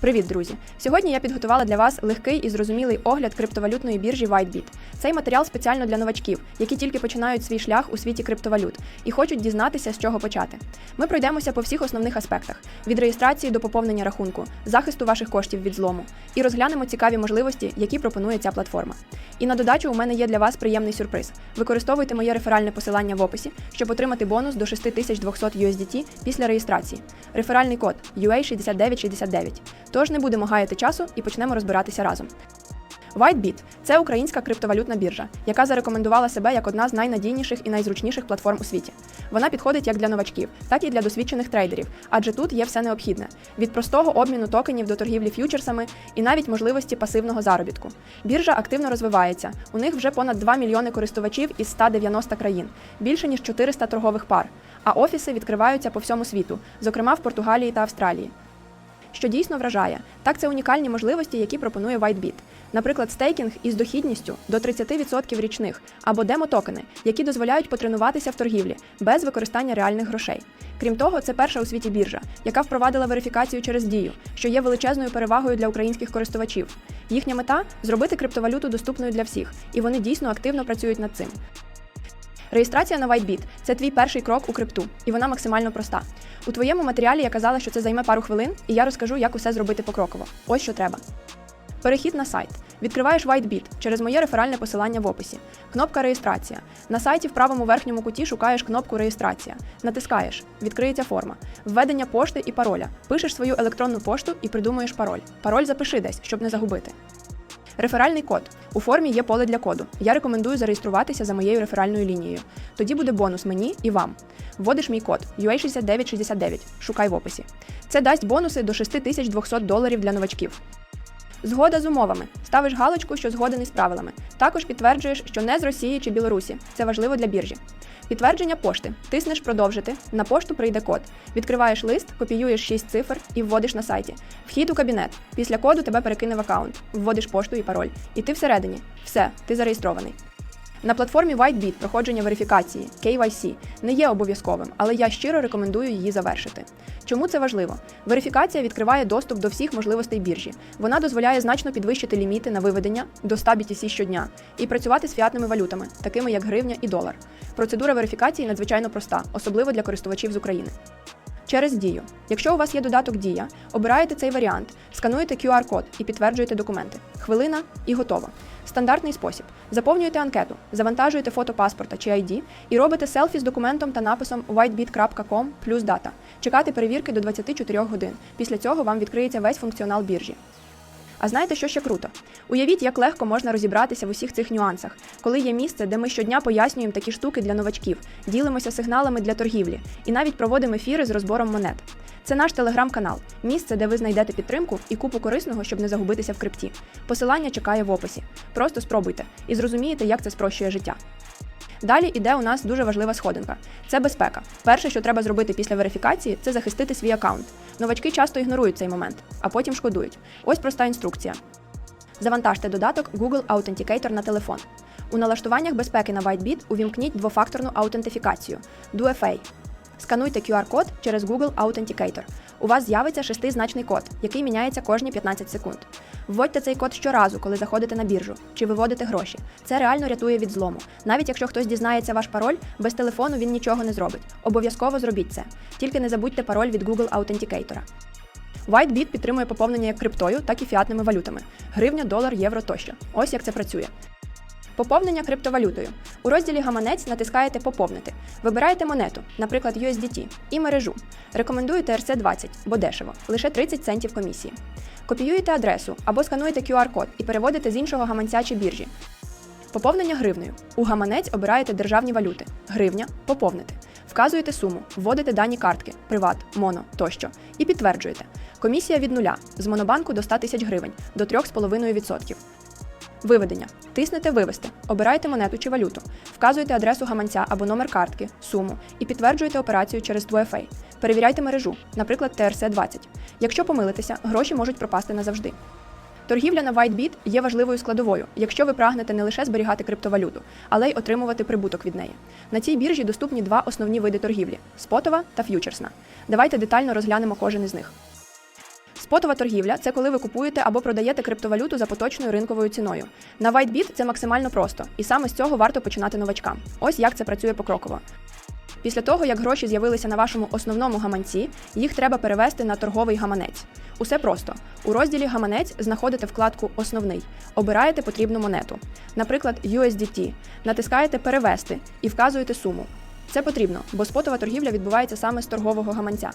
Привіт, друзі! Сьогодні я підготувала для вас легкий і зрозумілий огляд криптовалютної біржі WhiteBit. Цей матеріал спеціально для новачків, які тільки починають свій шлях у світі криптовалют і хочуть дізнатися, з чого почати. Ми пройдемося по всіх основних аспектах: від реєстрації до поповнення рахунку, захисту ваших коштів від злому, і розглянемо цікаві можливості, які пропонує ця платформа. І на додачу у мене є для вас приємний сюрприз. Використовуйте моє реферальне посилання в описі, щоб отримати бонус до 6200 USDT після реєстрації. Реферальний код UA6969. Тож не будемо гаяти часу і почнемо розбиратися разом. WhiteBit – це українська криптовалютна біржа, яка зарекомендувала себе як одна з найнадійніших і найзручніших платформ у світі. Вона підходить як для новачків, так і для досвідчених трейдерів, адже тут є все необхідне: від простого обміну токенів до торгівлі ф'ючерсами і навіть можливості пасивного заробітку. Біржа активно розвивається. У них вже понад 2 мільйони користувачів із 190 країн, більше ніж 400 торгових пар. А офіси відкриваються по всьому світу, зокрема в Португалії та Австралії. Що дійсно вражає, так це унікальні можливості, які пропонує WhiteBit. Наприклад, стейкінг із дохідністю до 30% річних або демо-токени, які дозволяють потренуватися в торгівлі без використання реальних грошей. Крім того, це перша у світі біржа, яка впровадила верифікацію через дію, що є величезною перевагою для українських користувачів. Їхня мета зробити криптовалюту доступною для всіх, і вони дійсно активно працюють над цим. Реєстрація на WhiteBit – це твій перший крок у крипту, і вона максимально проста. У твоєму матеріалі я казала, що це займе пару хвилин, і я розкажу, як усе зробити покроково. Ось що треба. Перехід на сайт. Відкриваєш WhiteBit через моє реферальне посилання в описі. Кнопка Реєстрація. На сайті в правому верхньому куті шукаєш кнопку Реєстрація. Натискаєш. Відкриється форма. Введення пошти і пароля. Пишеш свою електронну пошту і придумуєш пароль. Пароль запиши десь, щоб не загубити. Реферальний код. У формі є поле для коду. Я рекомендую зареєструватися за моєю реферальною лінією. Тоді буде бонус мені і вам. Вводиш мій код UA6969. Шукай в описі. Це дасть бонуси до 6200 доларів для новачків. Згода з умовами. Ставиш галочку, що згоден із правилами. Також підтверджуєш, що не з Росії чи Білорусі. Це важливо для біржі. Підтвердження пошти. Тиснеш продовжити. На пошту прийде код. Відкриваєш лист, копіюєш 6 цифр і вводиш на сайті. Вхід у кабінет. Після коду тебе перекине в аккаунт. Вводиш пошту і пароль. І ти всередині. Все, ти зареєстрований. На платформі WhiteBit проходження верифікації KYC не є обов'язковим, але я щиро рекомендую її завершити. Чому це важливо? Верифікація відкриває доступ до всіх можливостей біржі. Вона дозволяє значно підвищити ліміти на виведення до 100 BTC щодня і працювати з фіатними валютами, такими як гривня і долар. Процедура верифікації надзвичайно проста, особливо для користувачів з України. Через дію. Якщо у вас є додаток Дія, обираєте цей варіант, скануєте QR-код і підтверджуєте документи. Хвилина і готово. Стандартний спосіб. Заповнюєте анкету, завантажуєте фото паспорта чи ID і робите селфі з документом та написом whitebit.com плюс дата. Чекати перевірки до 24 годин. Після цього вам відкриється весь функціонал біржі. А знаєте, що ще круто? Уявіть, як легко можна розібратися в усіх цих нюансах, коли є місце, де ми щодня пояснюємо такі штуки для новачків, ділимося сигналами для торгівлі і навіть проводимо ефіри з розбором монет. Це наш телеграм-канал, місце, де ви знайдете підтримку і купу корисного, щоб не загубитися в крипті. Посилання чекає в описі. Просто спробуйте і зрозумієте, як це спрощує життя. Далі іде у нас дуже важлива сходинка. Це безпека. Перше, що треба зробити після верифікації, це захистити свій аккаунт. Новачки часто ігнорують цей момент, а потім шкодують. Ось проста інструкція. Завантажте додаток Google Authenticator на телефон. У налаштуваннях безпеки на WhiteBit увімкніть двофакторну аутентифікацію DueFA. Скануйте QR-код через Google Authenticator. У вас з'явиться шестизначний код, який міняється кожні 15 секунд. Вводьте цей код щоразу, коли заходите на біржу чи виводите гроші. Це реально рятує від злому. Навіть якщо хтось дізнається ваш пароль, без телефону він нічого не зробить. Обов'язково зробіть це. Тільки не забудьте пароль від Google Authenticator. WhiteBit підтримує поповнення як криптою, так і фіатними валютами: гривня, долар, євро тощо. Ось як це працює. Поповнення криптовалютою. У розділі Гаманець натискаєте Поповнити. Вибираєте монету, наприклад, USDT, і мережу. Рекомендую TRC20, бо дешево, лише 30 центів комісії. Копіюєте адресу або скануєте QR-код і переводите з іншого гаманця чи біржі. Поповнення гривнею. У гаманець обираєте державні валюти. Гривня поповнити. Вказуєте суму, вводите дані картки, приват, моно тощо і підтверджуєте. Комісія від нуля з монобанку до 100 тисяч гривень до 3,5%. Виведення. Тиснете Вивести. Обирайте монету чи валюту. Вказуєте адресу гаманця або номер картки, суму і підтверджуєте операцію через 2FA. Перевіряйте мережу, наприклад, TRC20. Якщо помилитеся, гроші можуть пропасти назавжди. Торгівля на WhiteBit є важливою складовою, якщо ви прагнете не лише зберігати криптовалюту, але й отримувати прибуток від неї. На цій біржі доступні два основні види торгівлі спотова та ф'ючерсна. Давайте детально розглянемо кожен із них. Спотова торгівля це коли ви купуєте або продаєте криптовалюту за поточною ринковою ціною. На WhiteBit це максимально просто, і саме з цього варто починати новачкам. Ось як це працює покроково. Після того, як гроші з'явилися на вашому основному гаманці, їх треба перевести на торговий гаманець. Усе просто. У розділі Гаманець знаходите вкладку Основний, обираєте потрібну монету, наприклад, USDT, натискаєте Перевести і вказуєте суму. Це потрібно, бо спотова торгівля відбувається саме з торгового гаманця.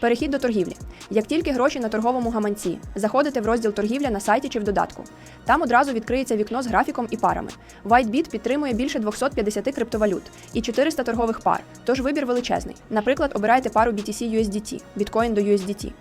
Перехід до торгівлі. Як тільки гроші на торговому гаманці, заходите в розділ торгівля на сайті чи в додатку. Там одразу відкриється вікно з графіком і парами. WhiteBit підтримує більше 250 криптовалют і 400 торгових пар, тож вибір величезний. Наприклад, обирайте пару BTC USDT, біткоін до USDT.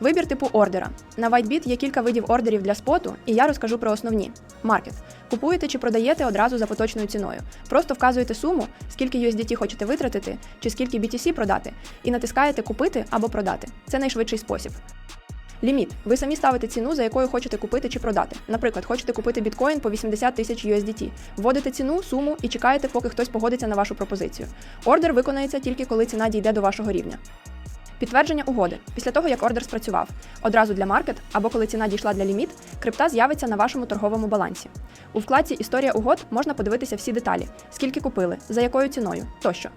Вибір типу ордера. На WhiteBit є кілька видів ордерів для споту, і я розкажу про основні. Маркет. Купуєте чи продаєте одразу за поточною ціною. Просто вказуєте суму, скільки USDT хочете витратити, чи скільки BTC продати, і натискаєте Купити або продати. Це найшвидший спосіб. Ліміт. Ви самі ставите ціну, за якою хочете купити чи продати. Наприклад, хочете купити біткоін по 80 тисяч USDT. Вводите ціну, суму і чекаєте, поки хтось погодиться на вашу пропозицію. Ордер виконається тільки коли ціна дійде до вашого рівня. Підтвердження угоди. Після того, як ордер спрацював, одразу для маркет або коли ціна дійшла для ліміт, крипта з'явиться на вашому торговому балансі. У вкладці Історія угод можна подивитися всі деталі: скільки купили, за якою ціною тощо.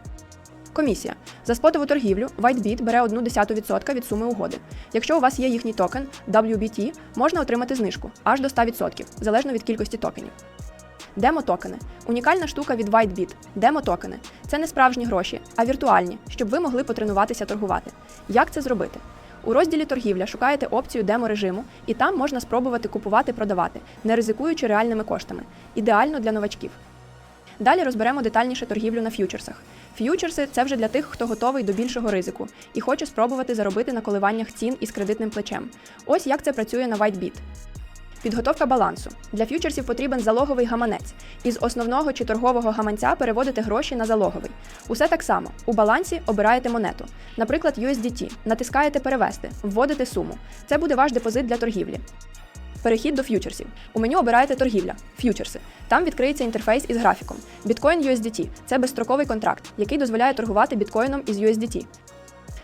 Комісія. За спотову торгівлю WhiteBit бере 1,1% від суми угоди. Якщо у вас є їхній токен WBT, можна отримати знижку аж до 100%, залежно від кількості токенів. Демо-токени унікальна штука від WhiteBit. Демо-токени це не справжні гроші, а віртуальні, щоб ви могли потренуватися торгувати. Як це зробити? У розділі торгівля шукаєте опцію демо-режиму, і там можна спробувати купувати-продавати, не ризикуючи реальними коштами. Ідеально для новачків. Далі розберемо детальніше торгівлю на ф'ючерсах. Ф'ючерси це вже для тих, хто готовий до більшого ризику і хоче спробувати заробити на коливаннях цін із кредитним плечем. Ось як це працює на WhiteBit. Підготовка балансу. Для ф'ючерсів потрібен залоговий гаманець. Із основного чи торгового гаманця переводите гроші на залоговий. Усе так само. У балансі обираєте монету, наприклад, USDT, натискаєте Перевести, вводите суму. Це буде ваш депозит для торгівлі. Перехід до ф'ючерсів. У меню обираєте торгівля, ф'ючерси. Там відкриється інтерфейс із графіком. Біткоін USDT це безстроковий контракт, який дозволяє торгувати біткоїном із USDT.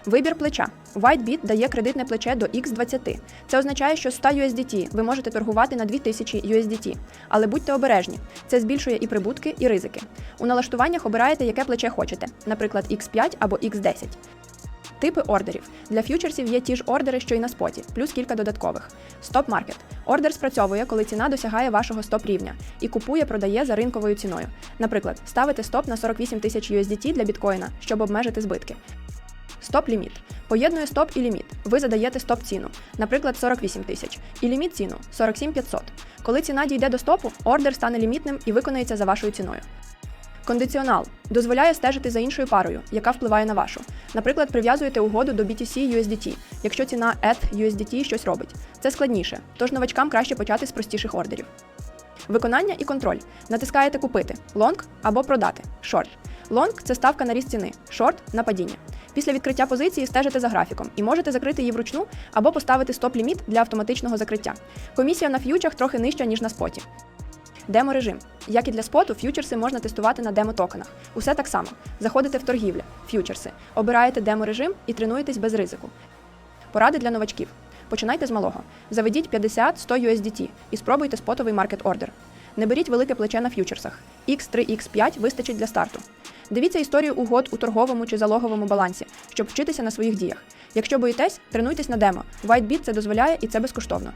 Вибір плеча. WhiteBit дає кредитне плече до X20. Це означає, що 100 USDT ви можете торгувати на 2000 USDT. Але будьте обережні, це збільшує і прибутки, і ризики. У налаштуваннях обираєте, яке плече хочете, наприклад, X5 або X10. Типи ордерів. Для ф'ючерсів є ті ж ордери, що й на споті, плюс кілька додаткових. Стоп-маркет. Ордер спрацьовує, коли ціна досягає вашого стоп-рівня і купує, продає за ринковою ціною. Наприклад, ставите стоп на 48 тисяч USDT для біткоїна, щоб обмежити збитки. Стоп-ліміт. Поєднує стоп і ліміт. Ви задаєте стоп-ціну, наприклад, 48 тисяч, і ліміт ціну 47 500. Коли ціна дійде до стопу, ордер стане лімітним і виконається за вашою ціною. Кондиціонал дозволяє стежити за іншою парою, яка впливає на вашу. Наприклад, прив'язуєте угоду до BTC USDT, якщо ціна ETH USDT щось робить. Це складніше, тож новачкам краще почати з простіших ордерів. Виконання і контроль. Натискаєте Купити лонг або продати шорт. Лонг це ставка на ріст ціни, шорт на падіння. Після відкриття позиції стежите за графіком і можете закрити її вручну або поставити стоп-ліміт для автоматичного закриття. Комісія на ф'ючах трохи нижча, ніж на споті. Демо-режим. Як і для споту, ф'ючерси можна тестувати на демо-токенах. Усе так само. Заходите в торгівля, ф'ючерси, обираєте демо-режим і тренуєтесь без ризику. Поради для новачків. Починайте з малого. Заведіть 50-100 USDT і спробуйте спотовий маркет ордер. Не беріть велике плече на ф'ючерсах. X3, X5 вистачить для старту. Дивіться історію угод у торговому чи залоговому балансі, щоб вчитися на своїх діях. Якщо боїтесь, тренуйтесь на демо. WhiteBit це дозволяє і це безкоштовно.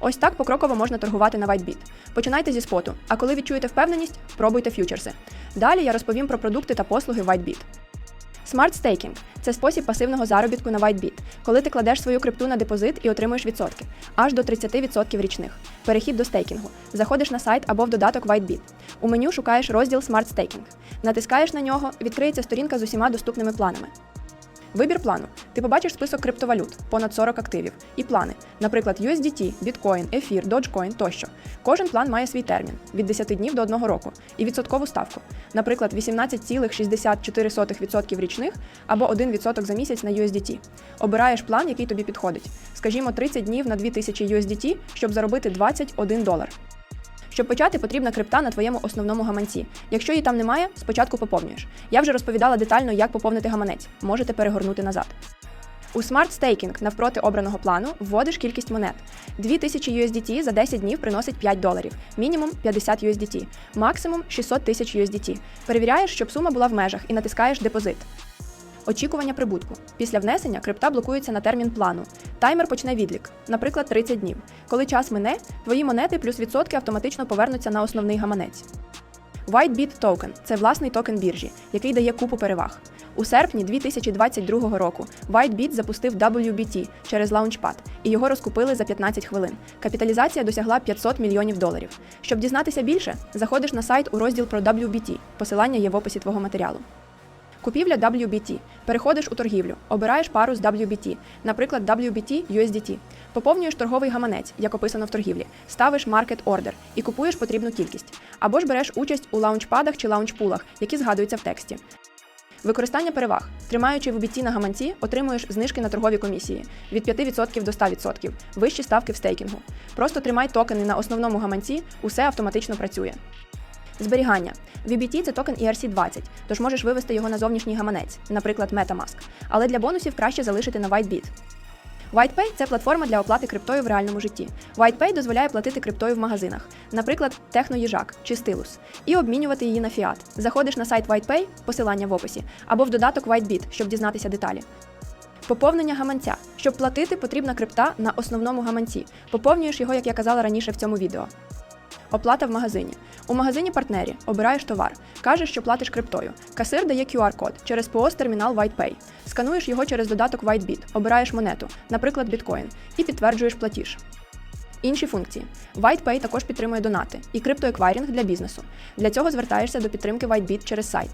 Ось так покроково можна торгувати на WhiteBit. Починайте зі споту, а коли відчуєте впевненість, пробуйте ф'ючерси. Далі я розповім про продукти та послуги WhiteBit. Staking – це спосіб пасивного заробітку на WhiteBit, коли ти кладеш свою крипту на депозит і отримуєш відсотки аж до 30% річних. Перехід до стейкінгу. Заходиш на сайт або в додаток WhiteBit. У меню шукаєш розділ Smart Staking. Натискаєш на нього, відкриється сторінка з усіма доступними планами. Вибір плану. Ти побачиш список криптовалют, понад 40 активів, і плани, наприклад, USDT, Bitcoin, Ефір, Dogecoin тощо. Кожен план має свій термін від 10 днів до 1 року і відсоткову ставку, наприклад, 18,64% річних або 1% за місяць на USDT. Обираєш план, який тобі підходить. Скажімо, 30 днів на 2000 USDT, щоб заробити 21 долар. Щоб почати, потрібна крипта на твоєму основному гаманці. Якщо її там немає, спочатку поповнюєш. Я вже розповідала детально, як поповнити гаманець. Можете перегорнути назад. У Smart Staking навпроти обраного плану вводиш кількість монет. 2000 USDT за 10 днів приносить 5 доларів, мінімум 50 USDT, максимум 600 тисяч USDT. Перевіряєш, щоб сума була в межах і натискаєш депозит. Очікування прибутку. Після внесення крипта блокується на термін плану. Таймер почне відлік, наприклад, 30 днів. Коли час мине, твої монети плюс відсотки автоматично повернуться на основний гаманець. WhiteBit Token – це власний токен біржі, який дає купу переваг. У серпні 2022 року WhiteBit запустив WBT через Launchpad, і його розкупили за 15 хвилин. Капіталізація досягла 500 мільйонів доларів. Щоб дізнатися більше, заходиш на сайт у розділ про WBT. Посилання є в описі твого матеріалу. Купівля WBT. Переходиш у торгівлю, обираєш пару з WBT, наприклад, WBT USDT. Поповнюєш торговий гаманець, як описано в торгівлі, ставиш Market Order і купуєш потрібну кількість. Або ж береш участь у лаунчпадах чи лаунчпулах, які згадуються в тексті. Використання переваг. Тримаючи в BT на гаманці, отримуєш знижки на торгові комісії від 5% до 100%, вищі ставки в стейкінгу. Просто тримай токени на основному гаманці, усе автоматично працює. Зберігання. VBT – це токен ERC20, тож можеш вивести його на зовнішній гаманець, наприклад, MetaMask. Але для бонусів краще залишити на WhiteBit. WhitePay – це платформа для оплати криптою в реальному житті. WhitePay дозволяє платити криптою в магазинах, наприклад, Техноїжак чи Стилус, і обмінювати її на фіат. Заходиш на сайт WhitePay, посилання в описі, або в додаток WhiteBit, щоб дізнатися деталі. Поповнення гаманця. Щоб платити, потрібна крипта на основному гаманці. Поповнюєш його, як я казала раніше в цьому відео. Оплата в магазині. У магазині партнері обираєш товар, кажеш, що платиш криптою. Касир дає QR-код через POS термінал WhitePay. Скануєш його через додаток WhiteBit, обираєш монету, наприклад, біткоін, і підтверджуєш платіж. Інші функції. WhitePay також підтримує донати і криптоеквайрінг для бізнесу. Для цього звертаєшся до підтримки WhiteBit через сайт.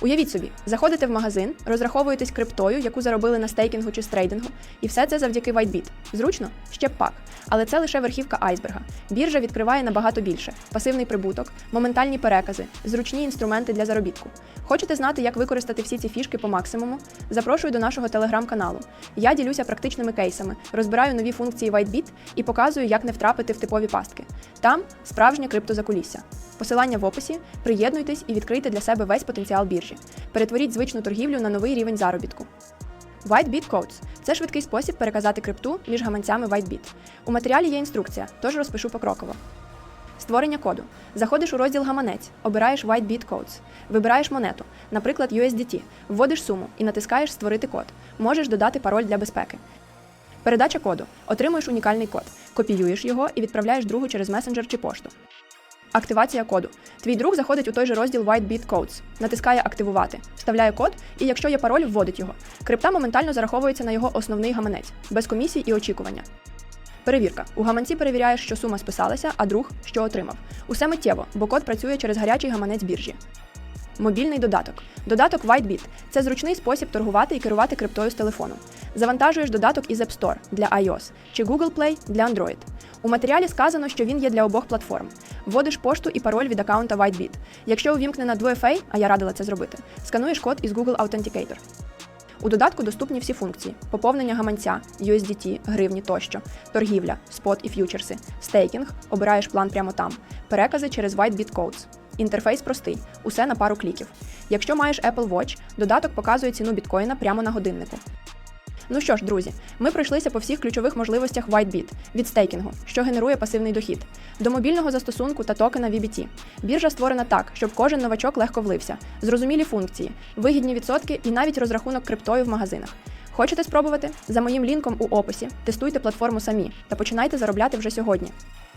Уявіть собі, заходите в магазин, розраховуєтесь криптою, яку заробили на стейкінгу чи з трейдингу, і все це завдяки WhiteBit. Зручно? Ще б пак. Але це лише верхівка айсберга. Біржа відкриває набагато більше: пасивний прибуток, моментальні перекази, зручні інструменти для заробітку. Хочете знати, як використати всі ці фішки по максимуму? Запрошую до нашого телеграм-каналу. Я ділюся практичними кейсами, розбираю нові функції WhiteBit і показую, як не втрапити в типові пастки. Там справжнє криптозакулісся. Посилання в описі, приєднуйтесь і відкрийте для себе весь потенціал біржі. Перетворіть звичну торгівлю на новий рівень заробітку. WhiteBit Codes – це швидкий спосіб переказати крипту між гаманцями WhiteBit. У матеріалі є інструкція, тож розпишу покроково. Створення коду. Заходиш у розділ гаманець, обираєш WhiteBit Codes, вибираєш монету, наприклад, USDT, вводиш суму і натискаєш Створити код. Можеш додати пароль для безпеки. Передача коду. Отримуєш унікальний код, копіюєш його і відправляєш другу через месенджер чи пошту. Активація коду. Твій друг заходить у той же розділ WhiteBit Codes, натискає Активувати, вставляє код, і якщо є пароль, вводить його. Крипта моментально зараховується на його основний гаманець, без комісій і очікування. Перевірка. У гаманці перевіряєш, що сума списалася, а друг що отримав. Усе миттєво, бо код працює через гарячий гаманець біржі. Мобільний додаток. Додаток WhiteBit – це зручний спосіб торгувати і керувати криптою з телефону. Завантажуєш додаток із App Store для iOS чи Google Play для Android. У матеріалі сказано, що він є для обох платформ. Вводиш пошту і пароль від аккаунта WhiteBit. Якщо увімкнена 2FA, а я радила це зробити, скануєш код із Google Authenticator. У додатку доступні всі функції: поповнення гаманця, USDT, гривні тощо, торгівля, спот і ф'ючерси, стейкінг, обираєш план прямо там, перекази через WhiteBit Codes. Інтерфейс простий, усе на пару кліків. Якщо маєш Apple Watch, додаток показує ціну біткоїна прямо на годиннику. Ну що ж, друзі, ми пройшлися по всіх ключових можливостях WhiteBit від стейкінгу, що генерує пасивний дохід, до мобільного застосунку та токена VBT. Біржа створена так, щоб кожен новачок легко влився, зрозумілі функції, вигідні відсотки і навіть розрахунок криптою в магазинах. Хочете спробувати? За моїм лінком у описі тестуйте платформу самі та починайте заробляти вже сьогодні.